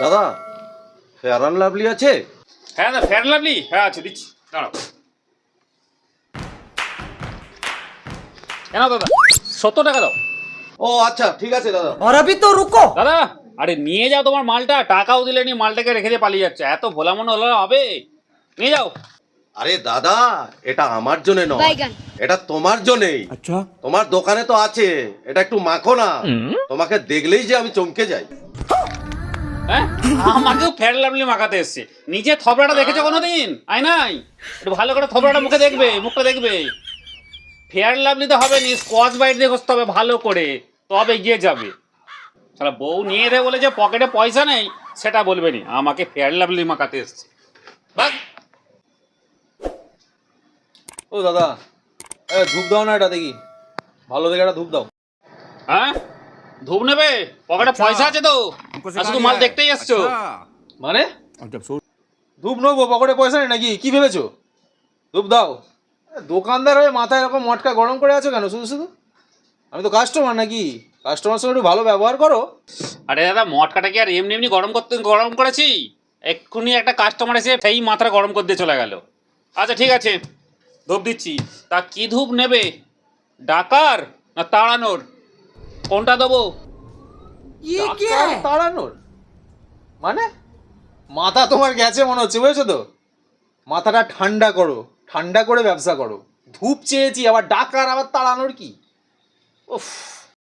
দাদা fair and lovely আছে হ্যাঁ দাদা ফেয়ার লাভলি হ্যাঁ আছে দিচ্ছি দাঁড়াও কেন দাদা সত্তর টাকা দাও ও আচ্ছা ঠিক আছে দাদা और अभी तो रुको দাদা আরে নিয়ে যাও তোমার মালটা টাকাও দিলে নি মালটাকে রেখে দিয়ে পালিয়ে যাচ্ছে এত ভোলা মনে হলে হবে নিয়ে যাও আরে দাদা এটা আমার জন্য নয় বাইগান। এটা তোমার জন্যই अच्छा তোমার দোকানে তো আছে এটা একটু মাখো না তোমাকে দেখলেই যে আমি চমকে যাই হ্যাঁ? আমাকেও ফেয়ার লাভলি মাখাতে এসছে। নিজে থবড়াটা দেখেছ কোনোদিন? আয় নাই। একটু ভালো করে থবড়াটা মুখে দেখবে মুখটা দেখবে। ফেয়ার লাভলিতে হবে নি স্কচ বাইট দিয়ে ঘষতে হবে ভালো করে তবে গিয়ে যাবে। তাহলে বউ নিয়ে দেবে বলে যে পকেটে পয়সা নেই সেটা বলবে নি। আমাকে ফেয়ার লাভলি মাখাতে এসছে। বাস ও দাদা ধূপ দাও না এটা দেখি। ভালো দেখে একটা ধূপ দাও। হ্যাঁ? ধূপ নেবে? পকেটে পয়সা আছে তো। আচ্ছা তো মাল দেখতেই আসছো মানে ধূপ নেব পকেটে পয়সা নেই নাকি কি ভেবেছো ধূপ দাও দোকানদার হয়ে মাথায় এরকম মটকা গরম করে আছো কেন শুধু শুধু আমি তো কাস্টমার নাকি কাস্টমার সঙ্গে একটু ভালো ব্যবহার করো আরে দাদা মটকাটা কি আর এমনি এমনি গরম করতে গরম করেছি এক্ষুনি একটা কাস্টমার এসে সেই মাথা গরম করে দিয়ে চলে গেল আচ্ছা ঠিক আছে ধূপ দিচ্ছি তা কি ধূপ নেবে ডাকার না তাড়ানোর কোনটা দেবো তাড়ানোর। মানে? মাথা তোমার গেছে মনে হচ্ছে বুঝেছ তো? মাথাটা ঠান্ডা করো ঠান্ডা করে ব্যবসা করো। ধূপ চেয়েছি আবার ডাকার আবার তাড়ানোর কি? উফ।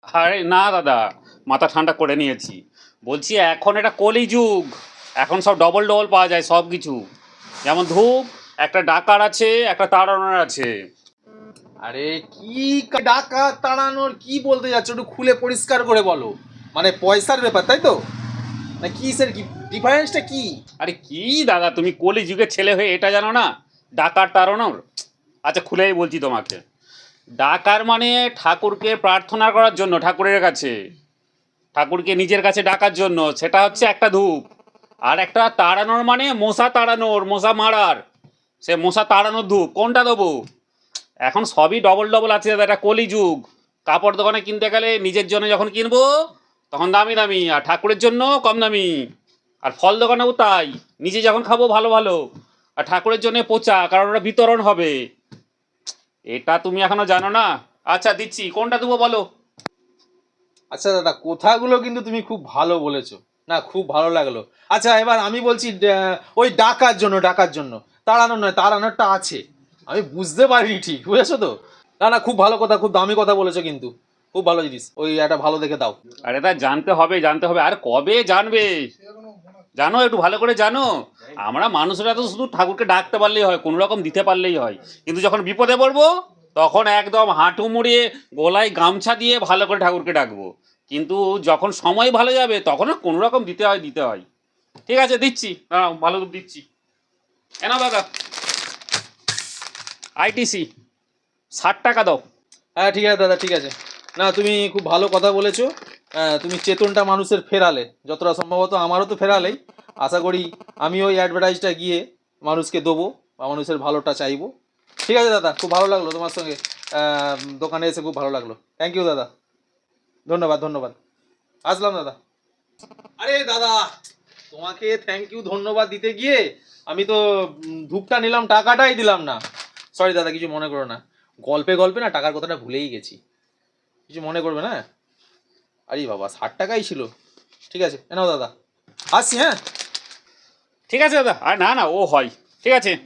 আরে না দাদা মাথা ঠান্ডা করে নিয়েছি। বলছি এখন এটা কলি যুগ এখন সব ডবল ডবল পাওয়া যায় সব কিছু যেমন ধূপ একটা ডাকার আছে একটা তাড়ানোর আছে। আরে কি কা- ডাকা তাড়ানোর কি বলতে যাচ্ছ? একটু খুলে পরিষ্কার করে বলো। মানে পয়সার ব্যাপার, তাই তো? না কি স্যার কি ডিফারেন্সটা কি? আরে কি দাদা, তুমি কলি যুগের ছেলে হয়ে এটা জানো না? ডাকার তাড়ানোর আচ্ছা খুলেই বলছি তোমাকে। ডাকার মানে ঠাকুরকে প্রার্থনা করার জন্য ঠাকুরের কাছে। ঠাকুরকে নিজের কাছে ডাকার জন্য। সেটা হচ্ছে একটা ধূপ। আর একটা তাড়ানোর মানে মশা তাড়ানোর, মশা মারার। সে মশা তাড়ানোর ধূপ। কোনটা দেবো? এখন সবই ডবল ডবল আছে দাদা, এটা কলি যুগ কাপড় দোকানে কিনতে গেলে নিজের জন্য যখন কিনবো তখন দামি দামি, আর ঠাকুরের জন্য কম দামি। আর ফল দোকানেও তাই, নিজে যখন খাব ভালো ভালো, আর ঠাকুরের জন্য পচা, কারণ ওটা বিতরণ হবে। এটা তুমি এখনও জানো না? আচ্ছা দিচ্ছি, কোনটা দেবো বলো? আচ্ছা দাদা, কথাগুলো কিন্তু তুমি খুব ভালো বলেছ। না, খুব ভালো লাগল। আচ্ছা এবার আমি বলছি ওই ডাকার জন্য ডাকার জন্য। তাড়ানো নয় তাড়ানোরটা আছে। আমি বুঝতে পারিনি ঠিক, বুঝেছ তো? না না, খুব ভালো কথা, খুব দামি কথা বলেছ কিন্তু। খুব ভালো জিনিস। ওই একটা ভালো দেখে দাও। আরে তা জানতে হবে জানতে হবে। আর কবে জানবে? জানো একটু ভালো করে জানো। আমরা মানুষরা তো শুধু ঠাকুরকে ডাকতে পারলেই হয় কোনো রকম দিতে পারলেই হয়। কিন্তু যখন বিপদে পড়ব তখন একদম হাঁটু মুড়িয়ে গলায় গামছা দিয়ে ভালো করে ঠাকুরকে ডাকবো। কিন্তু যখন সময় ভালো যাবে তখন কোনো রকম দিতে হয় দিতে হয়। ঠিক আছে দিচ্ছি। দাঁড়াও ভালো দিচ্ছি। এনা দাদা। আইটিসি ষাট টাকা দাও। হ্যাঁ ঠিক আছে দাদা ঠিক আছে। না, তুমি খুব ভালো কথা বলেছ। তুমি চেতনটা মানুষের ফেরালে। যতটা সম্ভবত আমারও তো ফেরালেই। আশা করি আমি ওই অ্যাডভার্টাইজটা গিয়ে মানুষকে দেবো বা মানুষের ভালোটা চাইব। ঠিক আছে দাদা, খুব ভালো লাগল তোমার সঙ্গে। দোকানে এসে খুব ভালো লাগল। থ্যাংক ইউ দাদা। ধন্যবাদ ধন্যবাদ। আসলাম দাদা। আরে দাদা, তোমাকে থ্যাংক ইউ ধন্যবাদ দিতে গিয়ে আমি তো ধূপটা নিলাম, টাকাটাই দিলাম না। সরি দাদা, কিছু মনে করো না। গল্পে গল্পে না, টাকার কথাটা ভুলেই গেছি। কিছু মনে করবে না? আরে বাবা, ষাট টাকাই ছিল। ঠিক আছে এনাও দাদা। আসছি হ্যাঁ? ঠিক আছে দাদা, আর না না, ও হয়। ঠিক আছে।